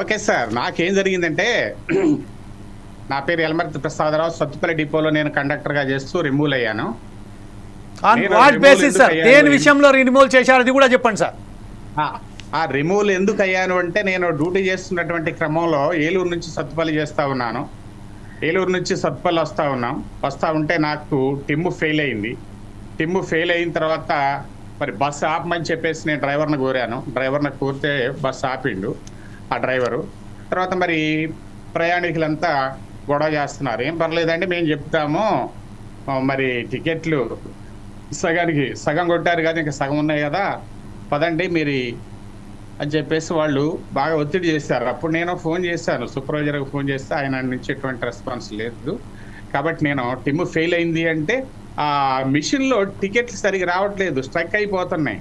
Okay sir. నాకేం జరిగిందంటే నా పేరు ఎల్మర్తి ప్రసాదరావు. సత్తుపల్లి డిపోలో నేను కండక్టర్గా చేస్తూ రిమూవ్ అయ్యాను. What basis sir? దేని విషయంలో రిమూవ్ చేశారు అది కూడా చెప్పండి సార్ ఆ రిమూవల్ ఎందుకు అయ్యాను అంటే నేను డ్యూటీ చేస్తున్నటువంటి క్రమంలో ఏలూరు నుంచి సత్తుపల్లి చేస్తా ఉన్నాను. ఏలూరు నుంచి సత్తుపల్లి వస్తా ఉన్నాం. వస్తా ఉంటే నాకు టిమ్ము ఫెయిల్ అయింది. టిమ్ము ఫెయిల్ అయిన తర్వాత మరి బస్సు ఆపమని చెప్పేసి నేను డ్రైవర్ని కోరాను. డ్రైవర్ని కోరితే బస్సు ఆపిండు. ఆ డ్రైవరు. తర్వాత మరి ప్రయాణికులంతా గొడవ చేస్తున్నారు. ఏం పర్లేదండి మేము చెప్తాము. మరి టికెట్లు సగానికి సగం కొట్టారు కదా ఇంకా సగం ఉన్నాయి కదా పదండి మీరు అని చెప్పేసి వాళ్ళు బాగా ఒత్తిడి చేశారు. అప్పుడు నేను ఫోన్ చేశాను సూపర్వైజర్కి ఫోన్ చేస్తే ఆయన నుంచి ఎటువంటి రెస్పాన్స్ లేదు. కాబట్టి నేను టిమ్ ఫెయిల్ అయింది అంటే ఆ మిషన్లో టికెట్లు సరిగ్గా రావట్లేదు స్ట్రక్ అయిపోతున్నాయి.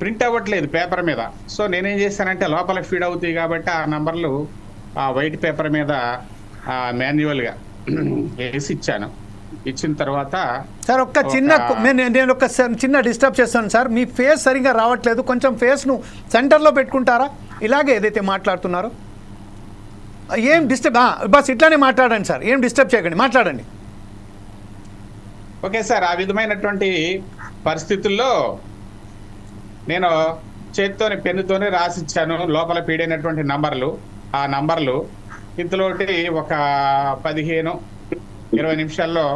ప్రింట్ అవ్వట్లేదు పేపర్ మీద. సో నేనేం చేశానంటే లోపల ఫీడ్ అవుతాయి కాబట్టి ఆ నంబర్లు ఆ వైట్ పేపర్ మీద మాన్యువల్గా వేసి ఇచ్చాను. ఇచ్చిన తర్వాత సార్ ఒక్క చిన్న నేను ఒక చిన్న డిస్టర్బ్ చేస్తాను సార్. మీ ఫేస్ సరిగా రావట్లేదు. కొంచెం ఫేస్ను సెంటర్లో పెట్టుకుంటారా? ఇలాగే ఏదైతే మాట్లాడుతున్నారో. ఏం డిస్టర్బ్ బస్ ఇట్లానే మాట్లాడండి సార్. ఏం డిస్టర్బ్ చేయకండి. మాట్లాడండి. Okay sir. ఆ విధమైనటువంటి పరిస్థితుల్లో నేను చేతితోని పెన్నుతోనే రాసిచ్చాను. లోపల పీడైనటువంటి నంబర్లు. ఆ నంబర్లు ఇంతలోటి ఒక పదిహేను ఇరవై నిమిషాల్లో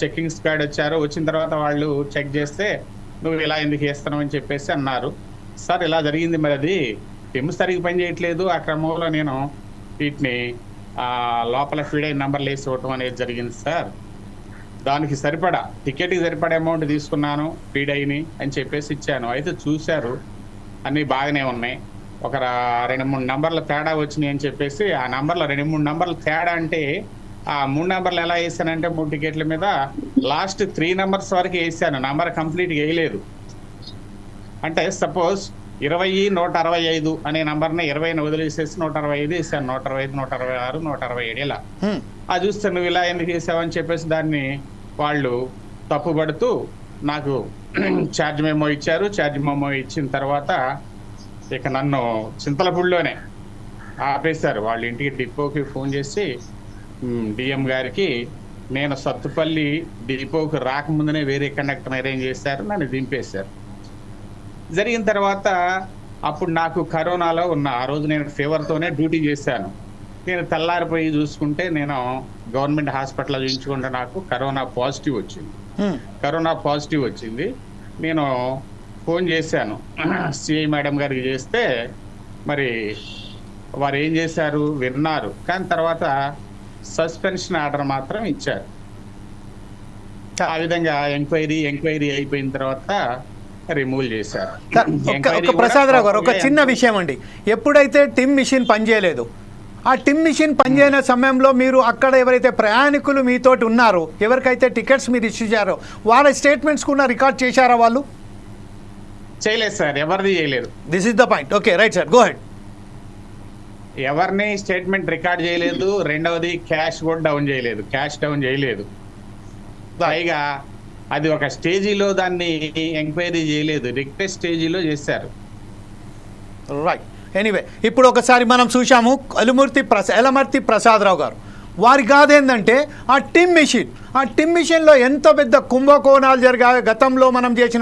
చెక్కింగ్ స్క్వాడ్ వచ్చారు. వచ్చిన తర్వాత వాళ్ళు చెక్ చేస్తే నువ్వు ఇలా ఎందుకు వేస్తున్నావు అని చెప్పేసి అన్నారు. సార్ ఇలా జరిగింది మరి అది. పిమ్ సరిగ్గా పని చేయట్లేదు. ఆ క్రమంలో నేను వీటిని లోపల ఫీడ్ అయిన నంబర్లు వేసి ఇవ్వటం అనేది జరిగింది సార్. దానికి సరిపడా టికెట్కి సరిపడా అమౌంట్ తీసుకున్నాను అయిని అని చెప్పేసి ఇచ్చాను. అయితే చూశారు అన్నీ బాగానే ఉన్నాయి. ఒక రెండు మూడు నంబర్ల తేడా వచ్చినాయి అని చెప్పేసి ఆ నంబర్లో రెండు మూడు నంబర్ల తేడా అంటే ఆ మూడు నంబర్లు ఎలా వేసానంటే మూడు టికెట్ల మీద లాస్ట్ త్రీ నంబర్స్ వరకు వేసాను. నంబర్ కంప్లీట్ వేయలేదు. అంటే సపోజ్ ఇరవై నూట అరవై ఐదు అనే నంబర్ని ఇరవైని వదిలేసేసి నూట అరవై ఐదు వేసాను. నూట అరవై ఐదు నూట అరవై ఆరు నూట అరవై ఏడు ఇలా. ఆ చూస్తే నువ్వు ఇలా ఎందుకు చేసావని చెప్పేసి దాన్ని వాళ్ళు తప్పుపడుతూ నాకు ఛార్జ్ మెమో ఇచ్చారు. ఛార్జ్ మెమో ఇచ్చిన తర్వాత ఇక నన్ను చింతలపూడిలోనే ఆపేశారు. వాళ్ళ ఇంటికి డిపోకి ఫోన్ చేసి డిఎం గారికి నేను సత్తుపల్లి డిపోకి రాకముందునే వేరే కండక్టర్ అరేంజ్ చేశారు. నన్ను దింపేశారు. జరిగిన తర్వాత అప్పుడు నాకు కరోనాలో ఉన్న ఆ రోజు నేను ఫీవర్తోనే డ్యూటీ చేశాను. నేను తెల్లారిపోయి చూసుకుంటే నేను గవర్నమెంట్ హాస్పిటల్లో చూపించుకుంటే నాకు కరోనా పాజిటివ్ వచ్చింది. కరోనా పాజిటివ్ వచ్చింది. నేను ఫోన్ చేశాను. సిఐ మేడం గారికి చేస్తే మరి వారు ఏం చేశారు? విన్నారు. కానీ తర్వాత సస్పెన్షన్ ఆర్డర్ మాత్రం ఇచ్చారు. ఆ విధంగా ఎంక్వైరీ ఎంక్వైరీ అయిపోయిన తర్వాత రిమూవ్ చేశారు. ప్రసాదరావు గారు ఒక చిన్న విషయం అండి. ఎప్పుడైతే టిమ్ మిషన్ పనిచేయలేదు ఆ టిమ్ మిషన్ పనిచేయని సమయంలో మీరు అక్కడ ఎవరైతే ప్రయాణికులు మీతోటి ఉన్నారో ఎవరికైతే టికెట్స్ మీరు ఇష్యూ చేయారో వాళ్ళ స్టేట్మెంట్స్ కూడా రికార్డ్ చేశారా వాళ్ళు? చేయలేదు సార్ ఎవరిది చేయలేదు. This is the point okay right sir go ahead ఎవరిని స్టేట్మెంట్ రికార్డ్ చేయలేదు రెండవది క్యాష్ కూడా డౌన్ చేయలేదు క్యాష్ డౌన్ చేయలేదు. పైగా అది ఒక స్టేజీలో దాన్ని ఎంక్వైరీ చేయలేదు రిక్వెస్ట్ స్టేజీలో చేశారు. రైట్ ఎనీవే ఇప్పుడు ఒకసారి మనం చూసాము అలుమూర్తి ప్రసా ఎలమర్తి ప్రసాదరావు గారు. వారి కాదేందంటే ఆ టిమ్ మిషన్. ఆ టిమ్ మిషన్లో ఎంత పెద్ద కుంభకోణాలు జరిగాయో గతంలో మనం చేసిన